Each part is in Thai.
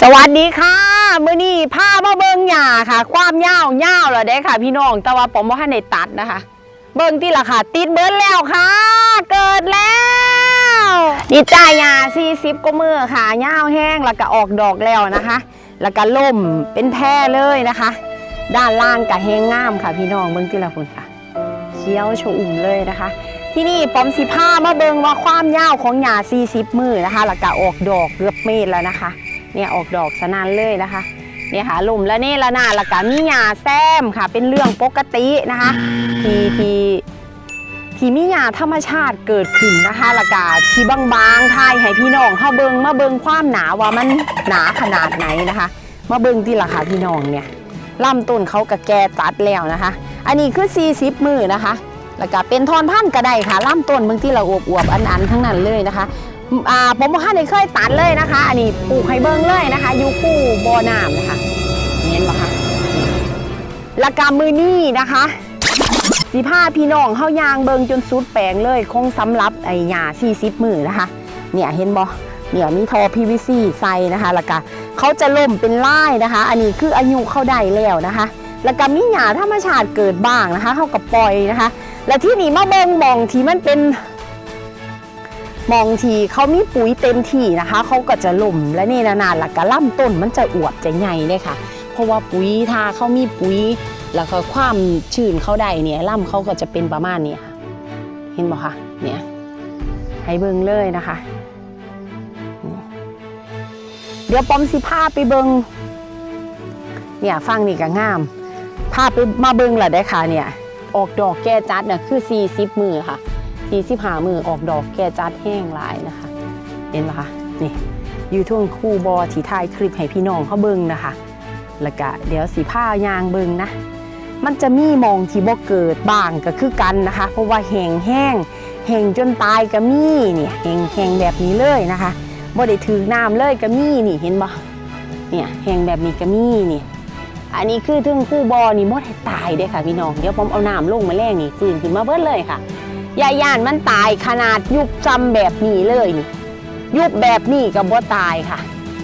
สวัสดีค่ะมื้อนี้พามาเบิงหญ้าค่ะ ความยาวยาวแล้วเด้ค่ะ พี่น้องแต่ว่าผมบ่ทันได้ตัดนะคะ เบิงที่ละค่ะ ติดเบิดแล้วค่ะ เกิดแล้วนี่จ่ายหญ้า40กว่ามือค่ะยาวแห้งแล้วก็ออกดอกแล้วนะคะ แล้วก็ล่มเป็นแพร่เลยนะคะ ด้านล่างก็แห้งงามค่ะ พี่น้องเบิงที่ละคุณค่ะเขียวชอุ่มเลยนะคะ ที่นี่ปอมสิผ้ามาเบิงว่าความยาวของหญ้า40มือนะคะแล้วก็ออกดอกเกือบเมตรแล้วนะคะ เนี่ยออกดอกสนานเลยนะคะเนี่ยค่ะลุ่มแล้วนี่ละนาล้วก็มีหญ้าแซมค่ะ เป็นเรื่องปกตินะคะที่ที่ที่มีหญ้าธรรมชาติเกิดขึ้นนะคะล้วก็ที่บางๆทายให้พี่น้องเข้าเบิงมาเบิงความหนาว่ามันหนาขนาดไหนนะคะ มาเบิงที่ราคาพี่น้องเนี่ยลำต้นเขากับแกตัดแล้วนะคะ อันนี้คือ 40 มือนะคะแล้วก็เป็นทอนพันธุ์ก็ไดค่ะลำต้นเบางที่เราอวบๆอันๆทั้งนั้นเลยนะคะ อ่าผมว่าในเคยตัดเลยนะคะ อันนี้ปลูกให้เบิ้งเลยนะคะอยู่คู่บ่อน้ำนะคะเห็นปะคะละกามือนี่นะคะสีผ้าพี่น้องเข้ายางเบิงจนสุดแปลงเลยคงสำรับไอ้หญ้า40มือนะคะ เนี่ยเห็นบ่เนี่ยมีทอ PVC ใส่นะคะแล้วก็เขาจะล่มเป็นลายนะคะ อันนี้คืออายุเข้าได้แล้วนะคะ แล้วก็มีหญ้าธรรมชาติเกิดบ้างนะคะเขากับปล่อยนะคะ และที่นี่มาเบิงมองที่มันเป็น มองทีเขามีปุ๋ยเต็มที่นะคะ เขาก็จะล่มและนี่นานๆแล้วก็ล่ำต้นมันจะอวบจะใหญ่เลยค่ะ เพราะว่าปุ๋ยถ้าเขามีปุ๋ย แล้วก็ความชื้นเขาได้เนี่ยล่ำเขาก็จะเป็นประมาณนี้ค่ะ เห็นบ่คะเนี่ยให้เบิงเลยนะคะ เดี๋ยวปอมสิพาไปเบิงเนี่ยฟังนี่ก็งามพาไปมาเบิงแหละได้ค่ะเนี่ย ออกดอกแก่จัดเนี่ยคือ 40 มือค่ะ 45มือออกดอกแก่จัดแห้งหลายนะคะ เห็นไหมคะนี่อยู่ทุ่งคู่บอที่ถ่ายคลิปให้พี่น้องเขาเบิงนะคะ แล้วก็เดี๋ยวสีผ้ายางเบิงนะ มันจะมีมองที่บ่เกิดบ้างก็คือกันนะคะ เพราะว่าแห้งแห้งแห้งจนตายก็มีเนี่ยแห้งแห้งแบบนี้เลยนะคะบ่ได้ถือน้ำเลยก็มีนี่เห็นบ่เนี่ยแห้งแบบนี้ก็มีนี่อันนี้คือถึงคู่บอนี่มดให้ตายเด้ค่ะพี่น้อง เดี๋ยวผมเอาน้ำลงมาแล้งนี่ฟื้นขึ้นมาเบิดเลยค่ะ ยาย่านมันตายขนาดยุบจำแบบนี้เลยนี่ ยุบแบบนี้กับบ่ตายค่ะ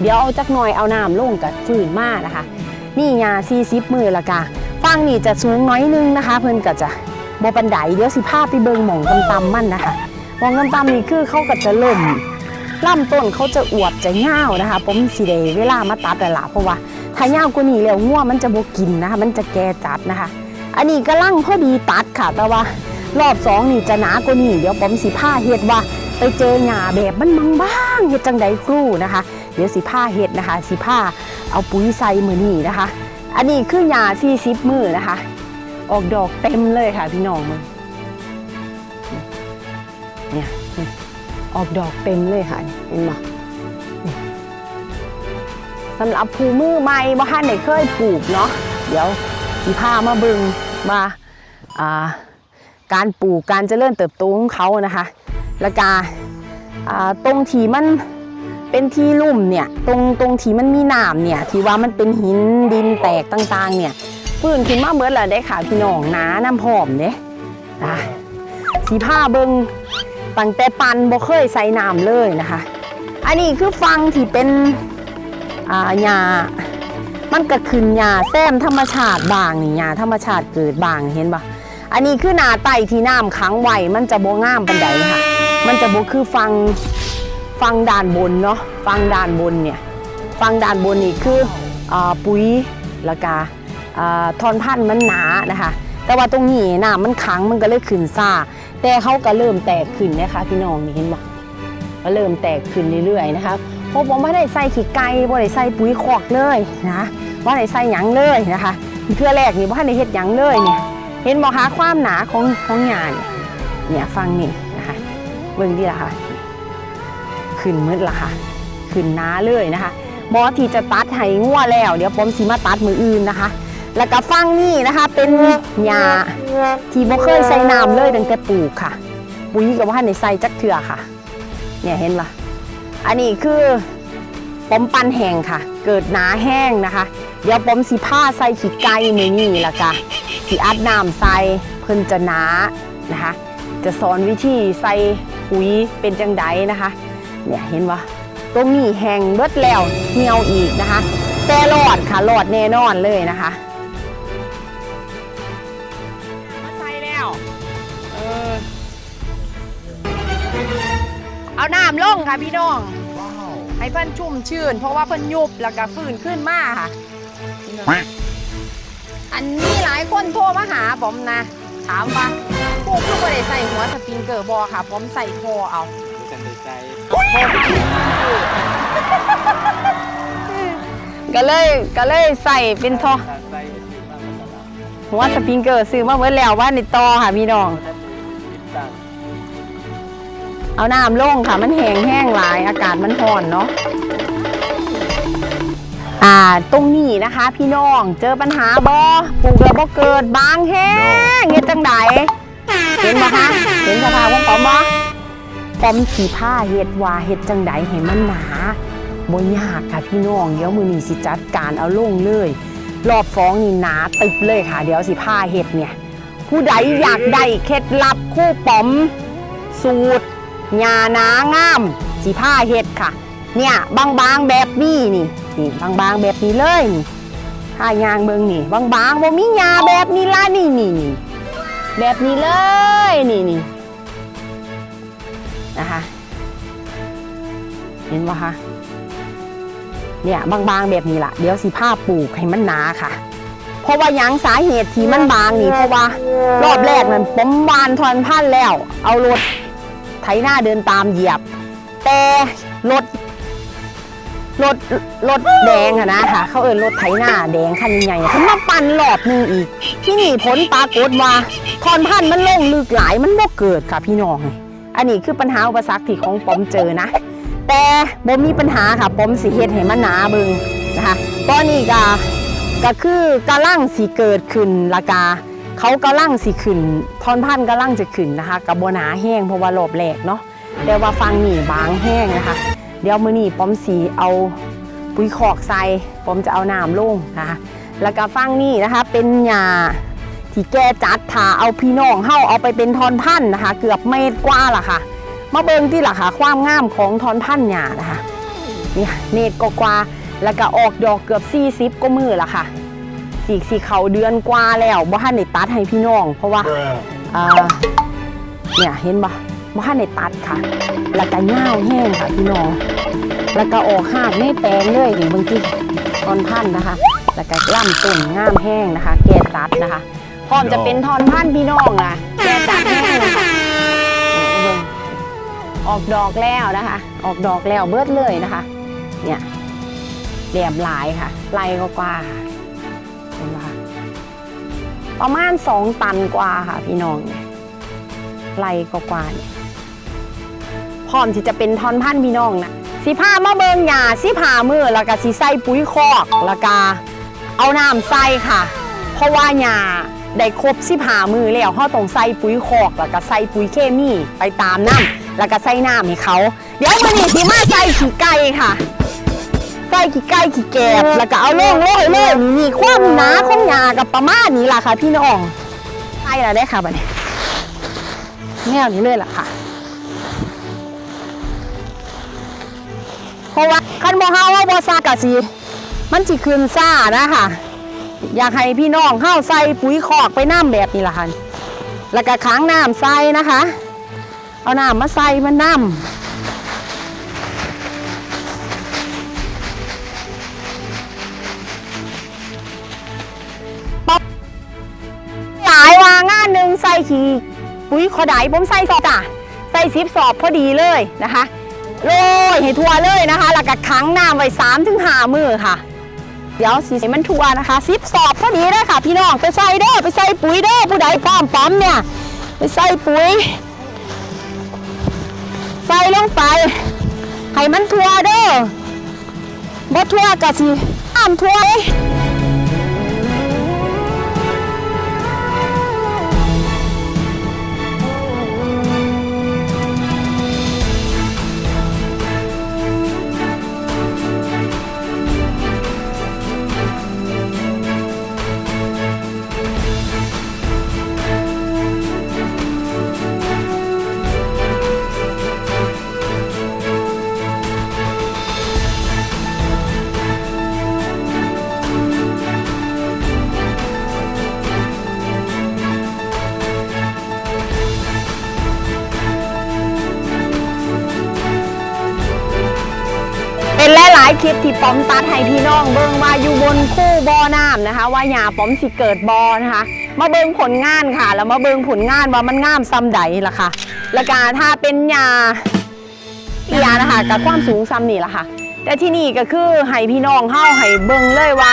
เดี๋ยวเอาจักหน่อยเอาน้ำลงกับฟื้นมานะคะ นี่ยา40มือละกะฟังนี่จะสูงน้อยนึงนะคะ เพิ่นก็จะบ่ปันไดเดี๋ยวสิพาพไปเบิงหม่องตำมั่นนะคะหม่องตำนี่คือเขาก็จะล่มลำต้นเขาจะอวบจะเงาวนะคะ ผมสิได้เวลามาตัดแต่ละเพราะว่าถ้ายาวกว่านี้แล้วง่วมันจะบกินนะคะ มันจะแก่จัดนะคะ อันนี้ก็ลั่งพอดีตัดค่ะแต่ว่า รอบสองนี่จะหนากว่านี้เดี๋ยวผมสิผ้าเฮ็ดว่าไปเจอหญ้าแบบมันบางบ้างเฮ็ดจังใดครู่นะคะ เดี๋ยวสิผ้าเฮ็ดนะคะสิผ้าเอาปุ๋ยใส่มือนี่นะคะ อันนี้คือหญ้า40มือนะคะ ออกดอกเต็มเลยค่ะพี่น้องมือเนี่ยออกดอกเต็มเลยค่ะเห็นไหมสำหรับภูมือใหม่บ่ทันได้เคยปลูกเนาะเดี๋ยวสิพามาบิ่งมาอ่า การปลูกการเจริญเติบโตของเขานะคะ แล้วก็อ่าตรงที่มันเป็นที่ลุ่มเนี่ยตรงตรงที่มันมีน้ำเนี่ยที่ว่ามันเป็นหินดินแตกต่างๆเนี่ยพื้นขึ้นมาเบิดแล้วได้ค่ะพี่น้องหนาน้ำหอมเด้นะสีผ้าเบิงตั้งแต่ปันบ่เคยใส่น้ำเลยนะคะ อันนี้คือฟังที่เป็นอ่าหญ้ามันก็ขึ้นหญ้าแซมธรรมชาติบางนี่หญ้าธรรมชาติเกิดบางเห็นปะ อันนี้คือหนาไตที่น้ำขังไว้มันจะโบ่งามปันใดค่ะ มันจะโบคือฟังฟังด้านบนเนาะฟังด้านบนเนี่ยฟังด้านบนนี่คืออปุ๋ยล้วก็อ่าทอนพันธุ์มันหนานะคะ แต่ว่าตรงนี้น้ำมันขังมันก็เลยขึ้นซ่าแต่เขาก็เริ่มแตกขึ้นนะคะพี่น้องนี่เห็นปะก็เริ่มแตกขึ้นเรื่อยๆนะคะเพราะผมไม่ได้ใส่ขี้ไก่บ่ได้ใส่ปุ๋ยคอกเลยนะบ่ได้ใส่หยังเลยนะคะเทื่อแรกนี่บ่ทันได้เฮ็ดหยังเลยเนี่ย เห็นบ่คะความหนาของของหญ้าเนี่ยเนี่ยฟังนี่นะคะเบิ่งดีล่ะค่ะ ขึ้นมืดละค่ะ ขึ้นหนาเลยนะคะหมอที่จะตัดให้งัวแล้ว เดี๋ยวผมสิมาตัดมืออื่นนะคะ แล้วก็ฟังนี่นะคะ เป็นหญ้าที่บ่เคยใส่น้ำเลยตั้งแต่ปลูกค่ะปุ๋ยก็บ่ทันใส่จักเทื่อค่ะ เนี่ยเห็นปะอันนี้คือปอมปันแห้งค่ะ เกิดหนาแห้งนะคะ เดี๋ยวปอมสีผ้าใส่ขี้ไก่มือนี่ละค่ะ สีอัดน้ำใส่เพิ่นจะหนานะคะ จะสอนวิธีใส่ปุ๋ยเป็นจังไดนะคะเนี่ยเห็นปะตรงนี้แห้งเบิดแล้วเหี่ยวอีกนะคะ แต่รอดค่ะรอดแน่นอนเลยนะคะมาใส่แล้วเออเอาน้ำลงค่ะพี่น้องให้เพิ่นชุ่มชื่น เพราะว่าเพิ่นยุบแล้วก็ฟื้นขึ้นมาค่ะ อันนี้หลายคนโทรมาหาผมนะ ถามว่าพวกคือบ่ได้ใส่หัวสปริงเกอร์บอค่ะ ผมใส่คอเอาจันใจ ก็เลยก็เลยใส่เป็นทอใจที่บ้านมันละหัวสปริงเกอร์ซื้อมาเบิดแล้วว่าในตอค่ะพี่น้องท่านมีต่างเอาน้ำลงค่ะมันแห้งแห้งหลายอากาศมันร้อนเนาะ อ่าตรงนี้นะคะพี่น้องเจอปัญหาบอปลูกแล้วบ่เกิดบางแห้งเฮ็ดจังไดเห็นบ่คะเห็นสภาพของปอมบ่ปอมสีผ้าเฮ็ดว่าเฮ็ดจังไดให้มันหนาบ่ยากค่ะพี่น้องเดี๋ยวมื้อนี้สิจัดการเอาลงเลย รอบฟ้องนี่หนาตึบเลยค่ะ เดี๋ยวสิผ้าเฮ็ดเนี่ย ผู้ใดอยากได้เคล็ดลับคู่ปอม สูตรหญ้านางามสีผ้าเฮ็ดค่ะ เนี่ยบางๆแบบนี้นี่ นี่บางๆแบบนี้เลยนี่ผ้ายางเบิงนี่บางๆบ่มีหญ้าแบบนี้ละนี่นี่นี่แบบนี้เลยนี่นี่นะคะเห็นปะคะเนี่ยบางๆแบบนี้ล่ะเดี๋ยวสิผ้าปลูกให้มันหนาค่ะ เพราะว่ายังสาเหตุที่มันบางนี่เพราะว่ารอบแรกนั้นผมวานทอนพันแล้ว เอารถไถหน้าเดินตามเหยียบ แต่รถ รถรถแดงอะนะค่ะ เขาเอินรถไถหน้าแดงคันใหญ่ๆเขามาปั่นรอบหนึงอีก ที่นี่ผลปรากฏว่าทอนพันธุ์มันลงลึกหลายมันบ่เกิดค่ะพี่น้อง อันนี้คือปัญหาอุปสรรคที่ของปอมเจอนะ แต่บ่มีปัญหาค่ะปอมสิเฮ็ดให้มันหนาเบิงนะคะตอนนี้ก็ก็คือกำลังสิเกิดขึ้นละกาเขากำลังสิขึ้นทอนพันธุ์กำลังจะขึ้นนะคะกับบัวหนาแห้งเพราะว่ารอบแรกเนาะแต่ว่าฟังหนี่บางแห้งนะคะ เดี๋ยวมื้อนี้ป้อมสีเอาปุ๋ยคอกใส่ป้อมจะเอาน้ำลงนะคะแล้วก็ฟังนี่นะคะเป็นหญ้าที่แกจัดถาเอาพี่น้องเฮาเอาไปเป็นทอนพันธุ์นะคะ เกือบเมตรกว่าล่ะค่ะมาเบิ่งที่ล่ะค่ะ ความงามของทอนพันธุ์หญ้านะคะนี่เมตรกว่าๆแล้วก็ออกดอกเกือบ40ก็มือละค่ะสีกสีเขาเดือนกว่าแล้วบ่ทันได้ตัดให้พี่น้อง เพราะว่าอ่าเนี่ยเห็นบ่ บ่ทันได้ตัดค่ะ แล้วก็ย่าแห้งค่ะพี่น้อง แล้วก็ออกหากไม่แปลงเลยนี่บางทีทอนพันธุ์นะคะ แล้วก็ล่ำต้นงามแห้งนะคะ แกตัดนะคะ พร้อมจะเป็นทอนพันธุ์พี่น้องนะแกตัดแห้งนะคะเนี่ยเบิ่งออกดอกแล้วนะคะ ออกดอกแล้วเบิดเลยนะคะ เนี่ยแหลมหลายค่ะล่ก็กว่าๆค่ะเห็นปะคะประมาณสองตันกว่าค่ะพี่น้องเนี่ยไรกว่าเนี่ย พร้อมที่จะเป็นทอนพันธุ์พี่น้องนะสิผ้ามาเบิงหยาสิผ้ามือแล้วก็สิใส่ปุ๋ยคอกแล้วก็เอาน้ำใส่ค่ะ เพราะว่าหยาได้ครบสิผ้ามือแล้วเขาต้องใส่ปุ๋ยคอกแล้วก็ใส่ปุ๋ยเคมีไปตามน้ำแล้วก็ใส่น้ำให้เขา เดี๋ยวมันนี่สิมาใส่ขี้ไก่ค่ะใส่ขี้ไก่ขี้แกบแล้วก็เอาโล่งโรยเลยนี่ความหนาของหญ้ากับประมาณนี้ล่ะค่ะ พี่น้องใส่แล้วได้ค่ะบัดนี้แนวนี้เลยล่ะค่ะ คันบ่เฮาว่าบ่ซากะสิมันสิคืนซ่านะค่ะ อยากให้พี่น้องเฮาใส่ปุ๋ยคอกไปน้ำแบบนี้ล่ะค่ะแล้วก็ค้างน้ำใส่นะคะ เอาน้ำมาใส่มันน้ำหลายวางานหนึ่งใส่ขี่ปุ๋ยขอไดผมใส่สอบจ้ะใส่ซิปสอบพอดีเลยนะคะ โรยให้ทั่วเลยนะคะ แล้วก็ขังน้ำไว้สามถึงห้ามือค่ะ เดี๋ยวสีมันทั่วนะคะซิปสอบพอดีเลยค่ะ พี่น้องไปใส่เด้อไปใส่ปุ๋ยเด้อผู้ใดป้อมป้อมเนี่ย ไปใส่ปุ๋ย ใส่ลงไปให้มันทั่วเด้อบ่ทั่วกะสิน้ำทั่ว คลิปที่ป้อมตัดให้พี่น้องเบิ่งว่าอยู่บนคู่บ่อน้ำนะคะ ว่าหญ้าป้อมสิเกิดบ่อนะคะ มาเบิ่งผลงานค่ะ แล้วมาเบิ่งผลงานว่ามันงามซ้ำใดล่ะค่ะแล้วก็ถ้าเป็นหญ้าอีหยานะคะกับความสูงซ้ำนี่ล่ะค่ะ แต่ที่นี่ก็คือให้พี่น้องเฮาให้เบิ่งเลยว่า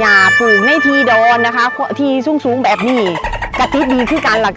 หญ้าปลูกในทีดอนนะคะ ที่สูงๆแบบนี้กระติดดีคือกันล่ะ